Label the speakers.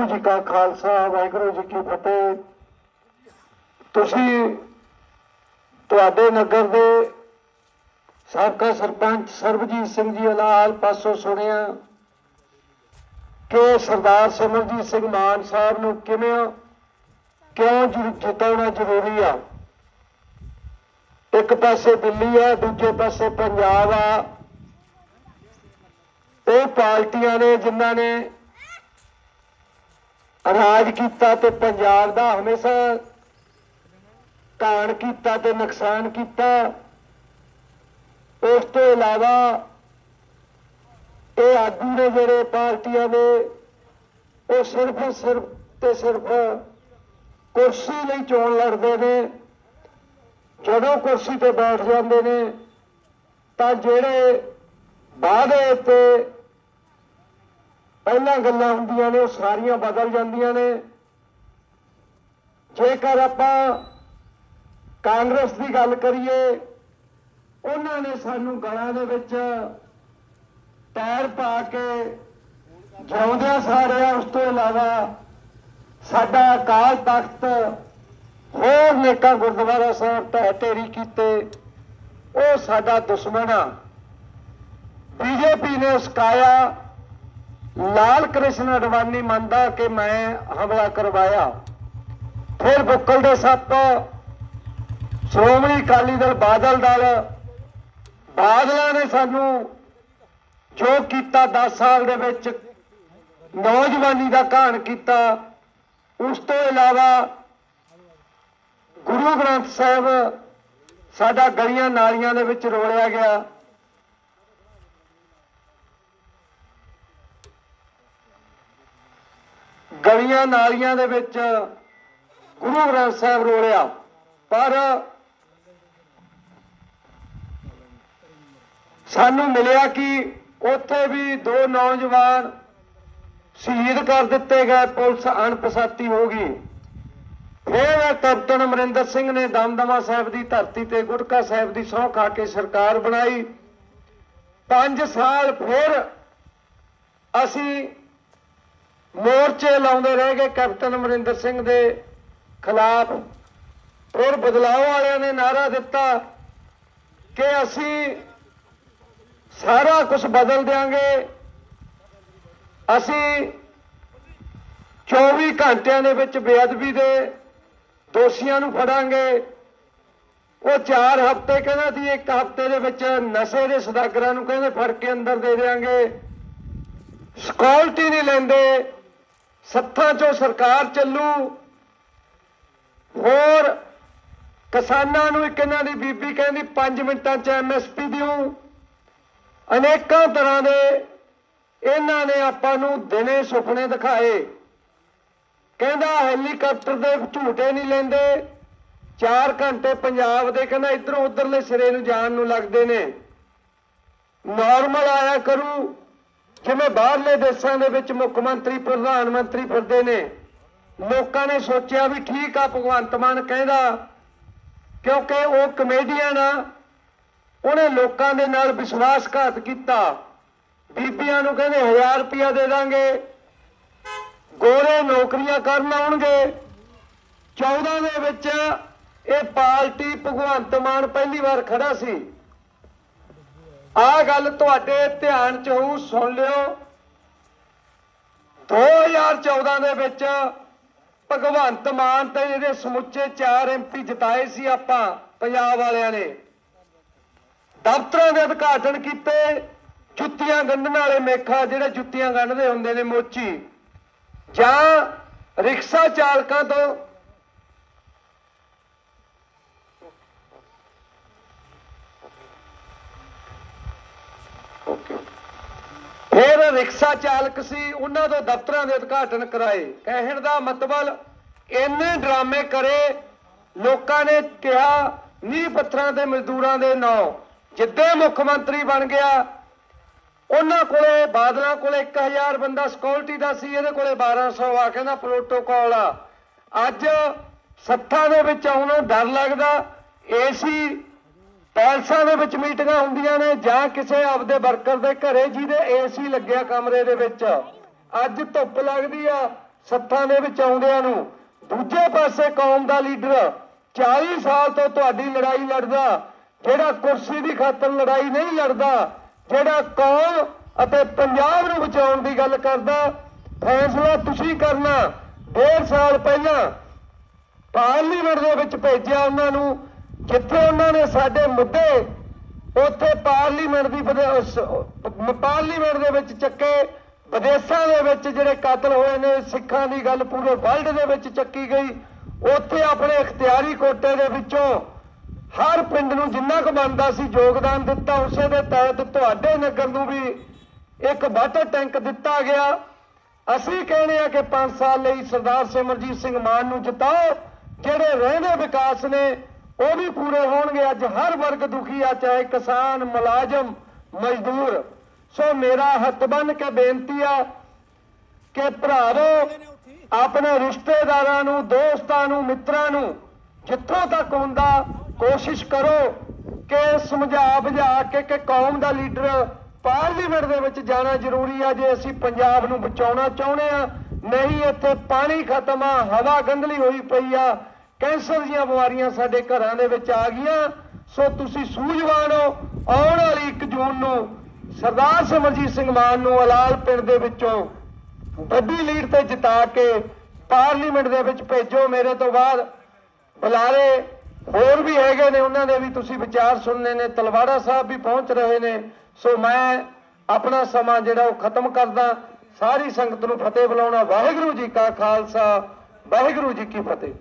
Speaker 1: ਵਾਹਿਗੁਰੂ ਜੀ ਕਾ ਖਾਲਸਾ, ਵਾਹਿਗੁਰੂ ਜੀ ਕੀ ਫਤਿਹ। ਤੁਸੀਂ ਤੁਹਾਡੇ ਨਗਰ ਦੇ ਸਾਬਕਾ ਸਰਪੰਚ ਸਰਬਜੀਤ ਸਿੰਘ ਜੀ ਅਲਾਲ ਪਾਸੋਂ ਸੁਣਿਆ ਕਿ ਸਰਦਾਰ ਸਿਮਰਜੀਤ ਸਿੰਘ ਮਾਨ ਸਾਹਿਬ ਨੂੰ ਕਿਵੇਂ ਕਿਉਂ ਜਿ- ਜਿਤਾਉਣਾ ਜ਼ਰੂਰੀ ਆ? ਇੱਕ ਪਾਸੇ ਦਿੱਲੀ ਆ, ਦੂਜੇ ਪਾਸੇ ਪੰਜਾਬ ਆ। ਉਹ ਪਾਰਟੀਆਂ ਨੇ ਜਿਨ੍ਹਾਂ ਨੇ ਰਾਜ ਕੀਤਾ ਤੇ ਪੰਜਾਬ ਦਾ ਹਮੇਸ਼ਾ ਕਾਣ ਕੀਤਾ ਤੇ ਨੁਕਸਾਨ ਕੀਤਾ। ਉਸ ਤੋਂ ਇਲਾਵਾ ਇਹ ਆਗੂ ਨੇ ਜਿਹੜੇ ਪਾਰਟੀਆਂ ਦੇ ਉਹ ਸਿਰਫ ਸਿਰਫ ਤੇ ਸਿਰਫ ਕੁਰਸੀ ਲਈ ਚੋਣ ਲੜਦੇ ਨੇ। ਜਦੋਂ ਕੁਰਸੀ ਤੇ ਬੈਠ ਜਾਂਦੇ ਨੇ, ਤਾਂ ਜਿਹੜੇ ਵਾਅਦੇ ਤੇ ਪਹਿਲਾਂ ਗੱਲਾਂ ਹੁੰਦੀਆਂ ਨੇ, ਉਹ ਸਾਰੀਆਂ ਬਦਲ ਜਾਂਦੀਆਂ ਨੇ। ਜੇਕਰ ਆਪਾਂ ਕਾਂਗਰਸ ਦੀ ਗੱਲ ਕਰੀਏ, ਉਹਨਾਂ ਨੇ ਸਾਨੂੰ ਗਲਾਂ ਦੇ ਵਿੱਚ ਟਾਇਰ ਪਾ ਕੇ ਜਿਉਂਦਿਆਂ ਸਾਰਿਆਂ, ਉਸ ਤੋਂ ਇਲਾਵਾ ਸਾਡਾ ਅਕਾਲ ਤਖਤ ਹੋਰ ਨੇਕਾਂ ਗੁਰਦੁਆਰਾ ਸਾਹਿਬ ਢਹਿ ਢੇਰੀ ਕੀਤੇ, ਉਹ ਸਾਡਾ ਦੁਸ਼ਮਣ ਆ। ਬੀਜੇਪੀ ਨੇ ਉਸਕਾਇਆ ਲਾਲ ਕ੍ਰਿਸ਼ਨ ਅਡਵਾਨੀ ਮੰਨਦਾ ਕਿ ਮੈਂ ਹਮਲਾ ਕਰਵਾਇਆ। ਫਿਰ ਬੁੱਕਲ ਦੇ ਸੱਪ ਸ਼੍ਰੋਮਣੀ ਅਕਾਲੀ ਦਲ ਬਾਦਲ ਦਲ, ਬਾਦਲਾਂ ਨੇ ਸਾਨੂੰ ਜੋ ਕੀਤਾ 10 ਸਾਲ ਦੇ ਵਿੱਚ, ਨੌਜਵਾਨੀ ਦਾ ਘਾਣ ਕੀਤਾ। ਉਸ ਤੋਂ ਇਲਾਵਾ ਗੁਰੂ ਗ੍ਰੰਥ ਸਾਹਿਬ ਸਾਡਾ ਗਲੀਆਂ ਨਾਲੀਆਂ ਦੇ ਵਿੱਚ ਰੋਲਿਆ ਗਿਆ। ਗਲੀਆਂ ਨਾਲੀਆਂ ਦੇ ਵਿੱਚ ਗੁਰੂ ਗ੍ਰੰਥ ਸਾਹਿਬ ਰੋਲਿਆ, ਪਰ ਸਾਨੂੰ ਮਿਲਿਆ ਕਿ ਉੱਥੇ ਵੀ ਦੋ ਨੌਜਵਾਨ ਸ਼ਹੀਦ ਕਰ ਦਿੱਤੇ ਗਏ, ਪੁਲਿਸ ਅਣਪਛਾਤੀ ਹੋ ਗਈ। ਫਿਰ ਕੈਪਟਨ ਅਮਰਿੰਦਰ ਸਿੰਘ ਨੇ ਦਮਦਮਾ ਸਾਹਿਬ ਦੀ ਧਰਤੀ ਤੇ ਗੁਟਕਾ ਸਾਹਿਬ ਦੀ ਸਹੁੰ ਖਾ ਕੇ ਸਰਕਾਰ ਬਣਾਈ। 5 ਸਾਲ ਫਿਰ ਅਸੀਂ ਮੋਰਚੇ ਲਾਉਂਦੇ ਰਹਿ ਗਏ ਕੈਪਟਨ ਅਮਰਿੰਦਰ ਸਿੰਘ ਦੇ ਖਿਲਾਫ। ਫਿਰ ਬਦਲਾਅ ਵਾਲਿਆਂ ਨੇ ਨਾਰਾ ਦਿੱਤਾ ਕਿ ਅਸੀਂ ਸਾਰਾ ਕੁਝ ਬਦਲ ਦਿਆਂਗੇ। ਅਸੀਂ 24 ਘੰਟਿਆਂ ਦੇ ਵਿੱਚ ਬੇਅਦਬੀ ਦੇ ਦੋਸ਼ੀਆਂ ਨੂੰ ਫੜਾਂਗੇ। ਉਹ 4 ਹਫ਼ਤੇ ਕਹਿੰਦਾ ਸੀ, ਇੱਕ ਹਫ਼ਤੇ ਦੇ ਵਿੱਚ ਨਸ਼ੇ ਦੇ ਸਦਾਗਰਾਂ ਨੂੰ ਕਹਿੰਦੇ ਫੜ ਕੇ ਅੰਦਰ ਦੇ ਦੇਾਂਗੇ ਸਕਿਉਰਟੀ ਨਹੀਂ ਲੈਂਦੇ। ਸੱਥਾਂ ਚੋਂ ਸਰਕਾਰ ਚੱਲੂ। ਹੋਰ ਕਿਸਾਨਾਂ ਨੂੰ ਇੱਕ ਇਹਨਾਂ ਦੀ ਬੀਬੀ ਕਹਿੰਦੀ 5 ਮਿੰਟਾਂ 'ਚ ਐਮਐਸਪੀ ਦਿਉ। ਅਨੇਕਾਂ ਤਰ੍ਹਾਂ ਦੇ ਇਹਨਾਂ ਨੇ ਆਪਾਂ ਨੂੰ ਦਿਨੇ ਸੁਪਨੇ ਦਿਖਾਏ। ਕਹਿੰਦਾ, ਹੈਲੀਕਾਪਟਰ ਦੇ ਝੂਟੇ ਨਹੀਂ ਲੈਂਦੇ। 4 ਘੰਟੇ ਪੰਜਾਬ ਦੇ ਕਹਿੰਦਾ ਇਧਰੋਂ ਉਧਰਲੇ ਸਿਰੇ ਨੂੰ ਜਾਣ ਨੂੰ ਲੱਗਦੇ ਨੇ। ਨਾਰਮਲ ਆਇਆ ਕਰੂ। ਜਿਵੇਂ ਬਾਹਰਲੇ ਦੇਸ਼ਾਂ ਦੇ ਵਿੱਚ ਮੁੱਖ ਮੰਤਰੀ, ਪ੍ਰਧਾਨ ਮੰਤਰੀ ਫਿਰਦੇ ਨੇ। ਲੋਕਾਂ ਨੇ ਸੋਚਿਆ ਵੀ ਠੀਕ ਆ, ਭਗਵੰਤ ਮਾਨ ਕਹਿੰਦਾ, ਕਿਉਂਕਿ ਉਹ ਕਮੇਡੀਅਨ ਆ, ਉਹਨੇ ਲੋਕਾਂ ਦੇ ਨਾਲ ਵਿਸ਼ਵਾਸਘਾਤ ਕੀਤਾ। ਬੀਬੀਆਂ ਨੂੰ ਕਹਿੰਦੇ 1000 ਰੁਪਇਆ ਦੇ ਦਾਂਗੇ। ਗੋਰੇ ਨੌਕਰੀਆਂ ਕਰਨ ਆਉਣਗੇ। 14 ਦੇ ਵਿੱਚ ਇਹ ਪਾਰਟੀ ਭਗਵੰਤ ਮਾਨ ਪਹਿਲੀ ਵਾਰ ਖੜਾ ਸੀ। ਆਹ ਗੱਲ ਤੁਹਾਡੇ ਧਿਆਨ ਚ ਹੋਊ, ਸੁਣ ਲਿਓ। 2014 ਦੇ ਵਿੱਚ ਭਗਵੰਤ ਮਾਨ ਤੇ ਇਹਦੇ ਸਮੁੱਚੇ 4 ਐਮਪੀ ਜਿਤਾਏ ਸੀ ਆਪਾਂ, ਪੰਜਾਬ ਵਾਲਿਆਂ ਨੇ। ਦਫ਼ਤਰਾਂ ਦੇ ਉਦਘਾਟਨ ਕੀਤੇ, ਜੁੱਤੀਆਂ ਗੰਢਣ ਵਾਲੇ ਮੇਖਾ, ਜਿਹੜੇ ਜੁੱਤੀਆਂ ਗੰਢਦੇ ਹੁੰਦੇ ਨੇ ਮੋਚੀ। ਜਾਂ ਰਿਕਸ਼ਾ ਚਾਲਕਾਂ ਤੋਂ ਫਿਰ ਰਿਕਸ਼ਾ ਚਾਲਕ ਸੀ, ਉਹਨਾਂ ਤੋਂ ਦਫ਼ਤਰਾਂ ਦੇ ਉਦਘਾਟਨ ਕਰਾਏ। ਕਹਿਣ ਦਾ ਮਤਲਬ ਇੰਨੇ ਡਰਾਮੇ ਕਰੇ, ਲੋਕਾਂ ਨੇ ਕਿਹਾ, ਨੀਂਹ ਪੱਥਰਾਂ ਦੇ ਮਜ਼ਦੂਰਾਂ ਦੇ ਨਾਂ। ਜਿੱਦੇ ਮੁੱਖ ਮੰਤਰੀ ਬਣ ਗਿਆ, ਉਹਨਾਂ ਕੋਲੇ, ਬਾਦਲਾਂ ਕੋਲੇ 1000 ਬੰਦਾ ਸਿਕਿਉਰਿਟੀ ਦਾ ਸੀ, ਇਹਦੇ ਕੋਲੇ 1200 ਆ, ਕਹਿੰਦਾ ਪ੍ਰੋਟੋਕਾਲ ਆ। ਅੱਜ ਸੱਥਾਂ ਦੇ ਵਿੱਚ ਆਉਣੋਂ ਡਰ ਲੱਗਦਾ, ਏਸੀ ਪੈਲਸਾਂ ਦੇ ਵਿੱਚ ਮੀਟਿੰਗਾਂ ਹੁੰਦੀਆਂ ਨੇ ਜਾਂ ਕਿਸੇ ਆਪਦੇ ਵਰਕਰ ਦੇ ਘਰੇ ਜਿਹਦੇ ਏਸੀ ਲੱਗਿਆ ਕਮਰੇ ਦੇ ਵਿੱਚ। ਅੱਜ ਧੁੱਪ ਲੱਗਦੀ ਆ, ਸੱਥਾਂ ਦੇ ਵਿੱਚ ਆਉਂਦਿਆਂ ਨੂੰ। ਦੂਜੇ ਪਾਸੇ ਕੌਮ ਦਾ ਲੀਡਰ 40 ਸਾਲ ਤੋਂ ਤੁਹਾਡੀ ਲੜਾਈ ਲੜਦਾ, ਜਿਹੜਾ ਕੁਰਸੀ ਦੀ ਖਾਤਰ ਲੜਾਈ ਨਹੀਂ ਲੜਦਾ, ਜਿਹੜਾ ਕੌਮ ਅਤੇ ਪੰਜਾਬ ਨੂੰ ਬਚਾਉਣ ਦੀ ਗੱਲ ਕਰਦਾ, ਫੈਸਲਾ ਤੁਸੀਂ ਕਰਨਾ। ਡੇਢ ਸਾਲ ਪਹਿਲਾਂ ਪਾਰਲੀਮੈਂਟ ਦੇ ਵਿੱਚ ਭੇਜਿਆ ਉਹਨਾਂ ਨੂੰ। ਜਿੱਥੇ ਉਹਨਾਂ ਨੇ ਸਾਡੇ ਮੁੱਦੇ ਉੱਥੇ ਪਾਰਲੀਮੈਂਟ ਦੀ ਪਾਰਲੀਮੈਂਟ ਦੇ ਵਿੱਚ ਚੱਕੇ, ਵਿਦੇਸ਼ਾਂ ਦੇ ਵਿੱਚ ਜਿਹੜੇ ਕਤਲ ਹੋਏ ਨੇ, ਸਿੱਖਾਂ ਦੀ ਗੱਲ ਪੂਰੇ ਵਰਲਡ ਦੇ ਵਿੱਚ ਚੱਕੀ ਗਈ। ਉੱਥੇ ਆਪਣੇ ਇਖਤਿਆਰੀ ਕੋਟੇ ਦੇ ਵਿੱਚੋਂ ਹਰ ਪਿੰਡ ਨੂੰ ਜਿੰਨਾ ਕੁ ਬਣਦਾ ਸੀ ਯੋਗਦਾਨ ਦਿੱਤਾ, ਉਸੇ ਦੇ ਤਹਿਤ ਤੁਹਾਡੇ ਨਗਰ ਨੂੰ ਵੀ ਇੱਕ ਵਾਟਰ ਟੈਂਕ ਦਿੱਤਾ ਗਿਆ। ਅਸੀਂ ਕਹਿੰਦੇ ਆ ਕਿ 5 ਸਾਲ ਲਈ ਸਰਦਾਰ ਸਿਮਰਜੀਤ ਸਿੰਘ ਮਾਨ ਨੂੰ ਜਿਤਾਓ, ਜਿਹੜੇ ਰਹਿੰਦੇ ਵਿਕਾਸ ਨੇ ਉਹ ਵੀ ਪੂਰੇ ਹੋਣਗੇ। ਅੱਜ ਹਰ ਵਰਗ ਦੁਖੀ ਆ, ਚਾਹੇ ਕਿਸਾਨ, ਮੁਲਾਜ਼ਮ, ਮਜ਼ਦੂਰ। ਸੋ ਮੇਰਾ ਹੱਥ ਬੰਨ ਕੇ ਬੇਨਤੀ ਆ ਕਿ ਭਰਾਵੋ, ਆਪਣੇ ਰਿਸ਼ਤੇਦਾਰਾਂ ਨੂੰ, ਦੋਸਤਾਂ ਨੂੰ, ਮਿੱਤਰਾਂ ਨੂੰ ਜਿੱਥੋਂ ਤੱਕ ਹੁੰਦਾ, ਕੋਸ਼ਿਸ਼ ਕਰੋ ਕਿ ਸਮਝਾ ਬੁਝਾ ਕੇ ਕਿ ਕੌਮ ਦਾ ਲੀਡਰ ਪਾਰਲੀਮੈਂਟ ਦੇ ਵਿੱਚ ਜਾਣਾ ਜ਼ਰੂਰੀ ਆ। ਜੇ ਅਸੀਂ ਪੰਜਾਬ ਨੂੰ ਬਚਾਉਣਾ ਚਾਹੁੰਦੇ ਆ, ਨਹੀਂ, ਇੱਥੇ ਪਾਣੀ ਖਤਮ ਆ, ਹਵਾ ਗੰਧਲੀ ਹੋਈ ਪਈ ਆ ਕੈਂਸਰ ਦੀਆਂ ਬਿਮਾਰੀਆਂ ਸਾਡੇ ਘਰਾਂ ਦੇ ਵਿੱਚ ਆ ਗਈਆਂ। ਸੋ ਤੁਸੀਂ ਸੂਝਵਾਨ ਹੋ, ਆਉਣ ਵਾਲੀ 1 ਜੂਨ ਨੂੰ ਸਰਦਾਰ ਸਿਮਰਜੀਤ ਸਿੰਘ ਮਾਨ ਨੂੰ ਅਲਾਲ ਪਿੰਡ ਦੇ ਵਿੱਚੋਂ ਵੱਡੀ ਲੀਡ ਤੇ ਜਿਤਾ ਕੇ ਪਾਰਲੀਮੈਂਟ ਦੇ ਵਿੱਚ ਭੇਜੋ। ਮੇਰੇ ਤੋਂ ਬਾਅਦ ਬੁਲਾਰੇ ਹੋਰ ਵੀ ਹੈਗੇ ਨੇ, ਉਹਨਾਂ ਦੇ ਵੀ ਤੁਸੀਂ ਵਿਚਾਰ ਸੁਣਨੇ ਨੇ। ਤਲਵਾੜਾ ਸਾਹਿਬ ਵੀ ਪਹੁੰਚ ਰਹੇ ਨੇ। ਸੋ ਮੈਂ ਆਪਣਾ ਸਮਾਂ ਜਿਹੜਾ ਉਹ ਖਤਮ ਕਰਦਾ। ਸਾਰੀ ਸੰਗਤ ਨੂੰ ਫਤਿਹ ਬੁਲਾਉਣਾ। ਵਾਹਿਗੁਰੂ ਜੀ ਕਾ ਖਾਲਸਾ, ਵਾਹਿਗੁਰੂ ਜੀ ਕੀ ਫਤਿਹ।